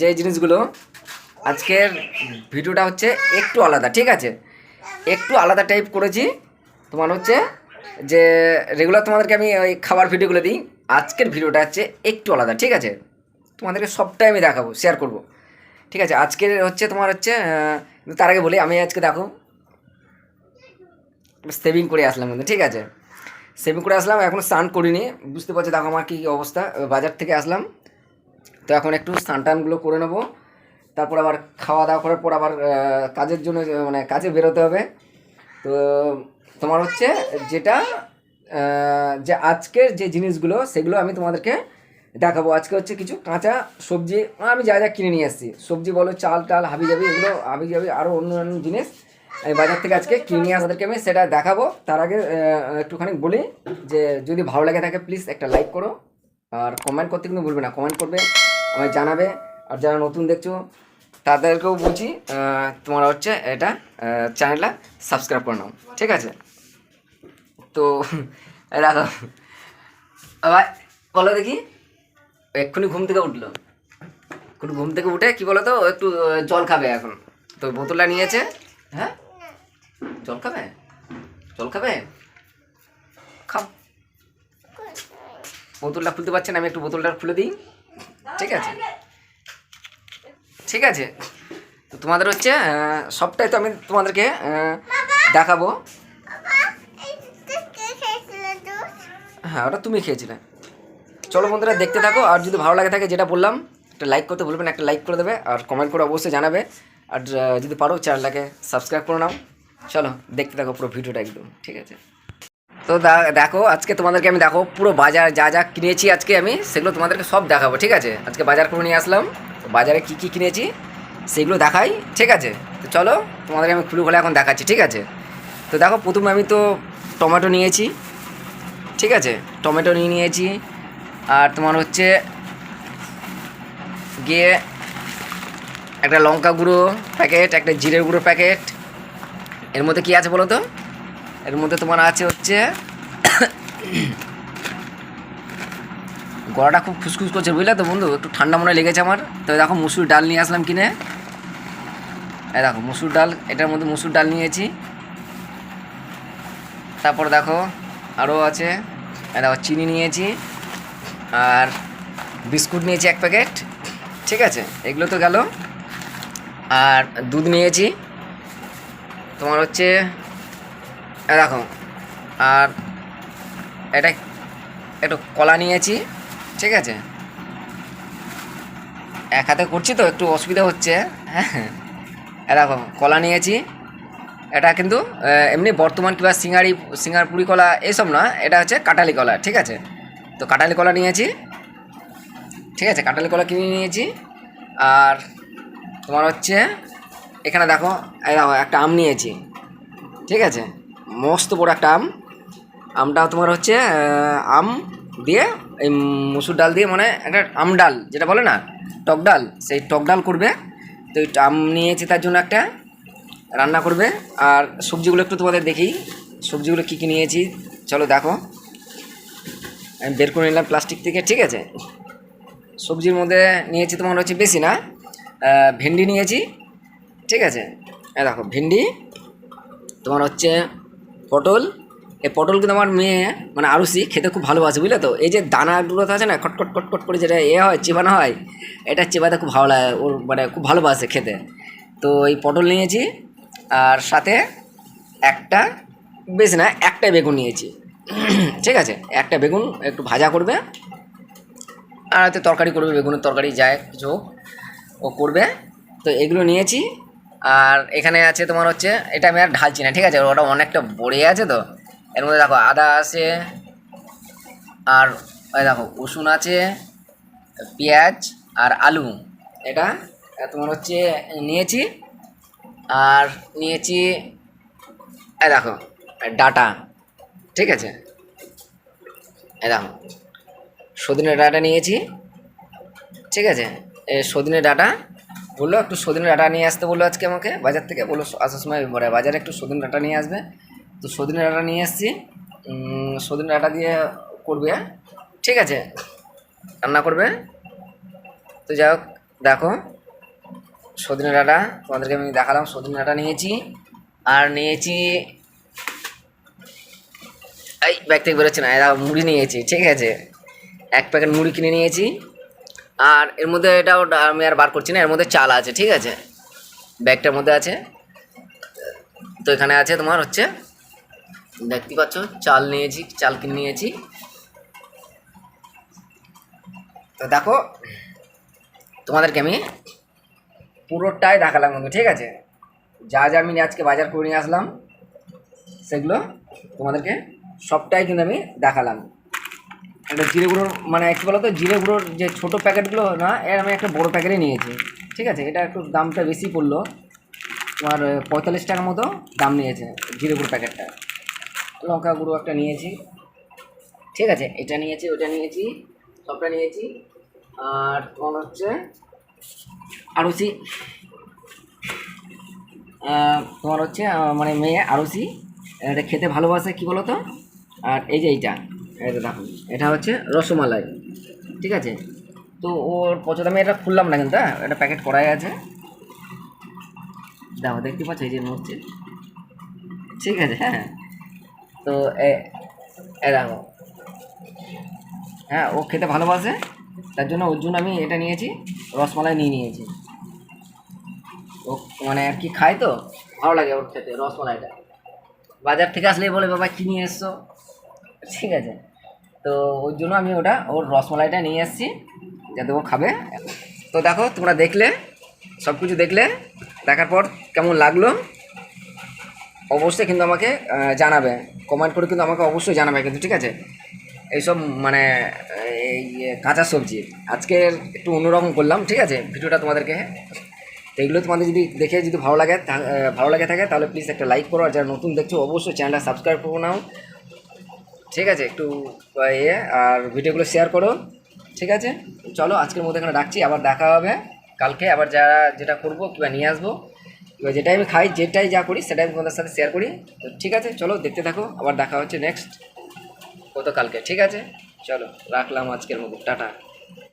যে জিনিসগুলো আজকের ভিডিওটা হচ্ছে একটু আলাদা, ঠিক আছে? একটু আলাদা টাইপ করেছি। তোমার হচ্ছে যে রেগুলার তোমাদেরকে আমি ওই খাবার ভিডিওগুলো দিই, আজকের ভিডিওটা হচ্ছে একটু আলাদা, ঠিক আছে? তোমাদেরকে সবটাই আমি দেখাবো শেয়ার করব। ঠিক আছে, আজকের হচ্ছে তোমার হচ্ছে তার আগে বলি, আমি আজকে দেখো সেভিং করে আসলাম কিন্তু ঠিক আছে? সেভিং করে আসলাম, এখন স্নান করিনি, বুঝতে পারছ দেখো আমার কী কী অবস্থা, বাজার থেকে আসলাম। তো এখন একটু স্নান টানগুলো করে নেব। তারপর আবার খাওয়া দাওয়া করার পর আবার কাজের জন্য মানে কাজে বেরোতে হবে। তো তোমার হচ্ছে যেটা যে আজকের যে জিনিসগুলো, সেগুলো আমি তোমাদেরকে দেখাবো। আজকে হচ্ছে কিছু কাঁচা সবজি, আমি যা যা কিনে নিয়ে আসছি। সবজি বলো, চাল টাল হাবি যাবি এগুলো হাবি যাবি আরও অন্য অন্য জিনিস আমি বাজার থেকে আজকে কিনে নিয়ে আসা আমি, সেটা দেখাবো। তার আগে একটুখানি বলি যে যদি ভালো লাগে থাকে প্লিজ একটা লাইক করো। আর কমেন্ট করতে কিন্তু ভুলবে না। কমেন্ট করবে আমায় জানাবে। আর যারা নতুন দেখছ তাদেরকেও আহ, তোমার হচ্ছে এটা চ্যানেলটা সাবস্ক্রাইব করে নাও ঠিক আছে? তো রাখো। আবার বলো দেখি এক্ষুনি ঘুম থেকে উঠল। একটু ঘুম থেকে উঠে কি বলো তো একটু জল খাবে এখন। তো বোতলটা নিয়েছে। হ্যাঁ? জল খাবে? জল খাবে? খাও। বোতলটা খুলতে পারছেন আমি একটু বোতলটা খুলে দিই। ঠিক আছে। ঠিক আছে। তো তোমাদের হচ্ছে সবটাই তো আমি তোমাদেরকে দেখাবো। হ্যাঁ ওটা তুমি খেয়েছিলে। চলো বন্ধুরা, দেখতে থাকো। আর যদি ভালো লাগে থাকে, যেটা বললাম, একটা লাইক করতে ভুলবেন একটা লাইক করে দেবে, আর কমেন্ট করে অবশ্যই জানাবে। আর যদি পারো চ্যানেলটাকে সাবস্ক্রাইব করে নাও। চলো, দেখতে থাকো পুরো ভিডিওটা একদম, ঠিক আছে? তো দেখো, আজকে তোমাদেরকে আমি দেখো পুরো বাজার যা যা কিনেছি আজকে আমি, সেগুলো তোমাদেরকে সব দেখাবো, ঠিক আছে? আজকে বাজার করে নিয়ে আসলাম। বাজারে কী কী কিনেছি, সেগুলো দেখাই, ঠিক আছে? তো চলো, তোমাদেরকে আমি খুলে খুলে এখন দেখাচ্ছি, ঠিক আছে? তো দেখো, প্রথমে আমি তো টমেটো নিয়েছি, ঠিক আছে? টমেটো নিয়ে নিয়েছি, আর তোমার হচ্ছে গিয়ে একটা লঙ্কা গুঁড়ো প্যাকেট, একটা জিরের গুঁড়ো প্যাকেট। এর মধ্যে কি আছে বলো তো? এর মধ্যে তোমার আছে হচ্ছে গলাটা খুব খুসখুস করছে, বুঝলে তো বন্ধু? একটু ঠান্ডা মনে লেগেছে আমার। তো দেখো মুসুর ডাল নিয়ে আসলাম কিনে। এই দেখো মুসুর ডাল, এটার মধ্যে মুসুর ডাল নিয়েছি। তারপর দেখো আরও আছে দেখো চিনি নিয়েছি, আর বিস্কুট নিয়েছি এক প্যাকেট, ঠিক আছে? এগুলো তো গেল। আর দুধ নিয়েছি। তোমার হচ্ছে দেখো। আর এটা একটু কলা নিয়েছি, ঠিক আছে? এক হাতে করছি তো, একটু অসুবিধা হচ্ছে। হ্যাঁ। দেখো, কলা নিয়েছি। এটা কিন্তু এমনি বর্তমান কিংবা সিঙ্গারি, সিঙ্গারপুরি কলা এইসব না, এটা হচ্ছে কাটালি কলা, ঠিক আছে? তো কাটালি কলা নিয়েছি, ঠিক আছে? কাটালি কলা কিনে নিয়েছি। আর তোমার হচ্ছে, এখানে দেখো, একটা আম নিয়েছি, ঠিক আছে? মস্ত বড় একটা আম। আমটা তোমার হচ্ছে আম দিয়ে এই মুসুর ডাল দিয়ে মানে একটা আম ডাল যেটা বলে না, টক ডাল, সেই টক ডাল করবে। তো আম নিয়েছি তার জন্য একটা, রান্না করবে। আর সবজিগুলো একটু তোমাদের দেখি, সবজিগুলো কী কী নিয়েছি, চলো দেখো। আমি বের করে নিলাম প্লাস্টিক থেকে, ঠিক আছে? সবজির মধ্যে নিয়েছি তোমার হচ্ছে বেশি না ভেন্ডি নিয়েছি, ঠিক আছে? দেখো, ভেন্ডি, তোমার হচ্ছে পটল, এই পটল কিন্তু আমার মেয়ে মানে আরুষি খেতে খুব ভালোবাসে, বুঝলে তো? এই যে দানাগুলো আছে না, খটখট খটখট করে যেটা এ হয়, চিবানো হয়, এটা চিবাতে খুব ভালো লাগে, ওর মানে খুব ভালোবাসে খেতে। তো এই পটল নিয়েছি, আর সাথে একটা বেশি না, একটা বেগুন নিয়েছি। ঠিক আছে? একটা বেগুন, একটু ভাজা করবে, আর হয়তো তরকারি করবে, বেগুনের তরকারি যায় কিছু ও করবে। তো এগুলো নিয়েছি আর এখানে আছে তোমার হচ্ছে, এটা আমি আর ঢালছি না, ঠিক আছে? ওটা অনেকটা বড়ে আছে তো? এর মধ্যে দেখো আদা আছে, আর দেখো রসুন আছে, পেঁয়াজ আর আলু। এটা তোমার হচ্ছে নিয়েছি, আর নিয়েছি, এই দেখো, ডাটা, ঠিক আছে? এই দেখো সদিনে ডাটা নিয়েছি, ঠিক আছে? এ সদিনে ডাটা বলল, একটু সদিনে ডাটা নিয়ে আসতে বলল আজকে আমাকে বাজার থেকে। বলল, আসার সময় বলে বাজারে একটু সদিনে ডাটা নিয়ে আসবে। তো সদিনে ডাটা নিয়ে এসেছি সদিনে ডাটা দিয়ে করবে। ঠিক আছে, রান্না করবে। তো যাই হোক, দেখো সজনে ডাঁটা তোমাদেরকে আমি দেখালাম। সজনে ডাঁটা নিয়েছি। আর নিয়েছি, এই ব্যাগ থেকে বেরোচ্ছে না মুড়ি নিয়েছি। ঠিক আছে, এক প্যাকেট মুড়ি কিনে নিয়েছি। আর এর মধ্যে এটাও আমি আর বার করছি না, এর মধ্যে চাল আছে, ঠিক আছে? ব্যাগটার মধ্যে আছে। তো এখানে আছে তোমার হচ্ছে, দেখতে পাচ্ছ, চাল নিয়েছি, চাল কিনে নিয়েছি। তো দেখো, তোমাদেরকে আমি পুরোটাই দেখালাম বন্ধু, ঠিক আছে? যা যা আমি আজকে বাজার করে নিয়ে আসলাম, সেগুলো তোমাদেরকে সবটাই কিন্তু আমি দেখালাম। একটা জিরে গুঁড়োর মানে কী বলতো, জিরে গুঁড়োর যে ছোটো প্যাকেটগুলো না, এর আমি একটা বড় প্যাকেটই নিয়েছি। ঠিক আছে? এটা একটু দামটা বেশি পড়ল। তোমার পঁয়তাল্লিশ টাকার মতো দাম নিয়েছে জিরে গুঁড়ো প্যাকেটটা। লঙ্কা গুঁড়ো একটা নিয়েছি। ঠিক আছে? এটা নিয়েছি, ওটা নিয়েছি, সবটা নিয়েছি। আর তোমার হচ্ছে আরুসি তোমার হচ্ছে মানে মেয়ে আরুসি এটা খেতে ভালোবাসে কি বলো তো আর এই যে এইটা। এটা দেখো, এটা হচ্ছে রসমালাই, ঠিক আছে? তো ওর পছন্দ, আমি এটা খুললাম না কিন্তু হ্যাঁ এটা প্যাকেট করাই আছে। দেখো, দেখতে পাচ্ছ, এই যে নড়ছে। ঠিক আছে হ্যাঁ। তো এ এ দেখো। হ্যাঁ ও খেতে ভালোবাসে, তার জন্য ওর জন্য আমি এটা নিয়েছি, রসমালাই নিয়ে নিয়েছি। ও মানে আর কি খায় তো? ভালো লাগে ওর খেতে, রসমালাইটা। বাজার থেকে আসলেই বলে, বাবা, কী নিয়ে এসছো? ঠিক আছে। তো ওর জন্য আমি ওটা, ওর রসমলাইটা নিয়ে এসেছি, যাতে ও খাবে। তো দেখো, তোমরা দেখলে সব কিছু দেখলে, দেখার পর কেমন লাগল, অবশ্যই কিন্তু আমাকে জানাবে। কমেন্ট করে কিন্তু আমাকে অবশ্যই জানাবে কিন্তু, ঠিক আছে? এইসব মানে এই কাঁচা সবজি। আজকে একটু অন্যরকম করলাম, ঠিক আছে? ভিডিওটা তোমাদেরকে তো এগুলো তোমাদের যদি দেখে যদি ভালো লাগে ভালো লাগে থাকে, তাহলে প্লিজ একটা লাইক করো। আর যারা নতুন দেখছ, অবশ্যই চ্যানেলটা সাবস্ক্রাইব করো নাও। ঠিক আছে, একটু ইয়ে আর ভিডিওগুলো শেয়ার করো, ঠিক আছে? চলো, আজকের মধ্যে এখানে রাখছি, আবার দেখা হবে কালকে, আবার যারা যেটা করব, কিংবা নিয়ে আসব। এবার যেটাই আমি খাই যেটাই যা করি, সেটাই আমি তোমাদের সাথে শেয়ার করি। তো ঠিক আছে, চলো, দেখতে থাকো, আবার দেখা হচ্ছে নেক্সট গতকালকে ঠিক আছে? চলো, রাখলাম আজকের মতো, টাটা।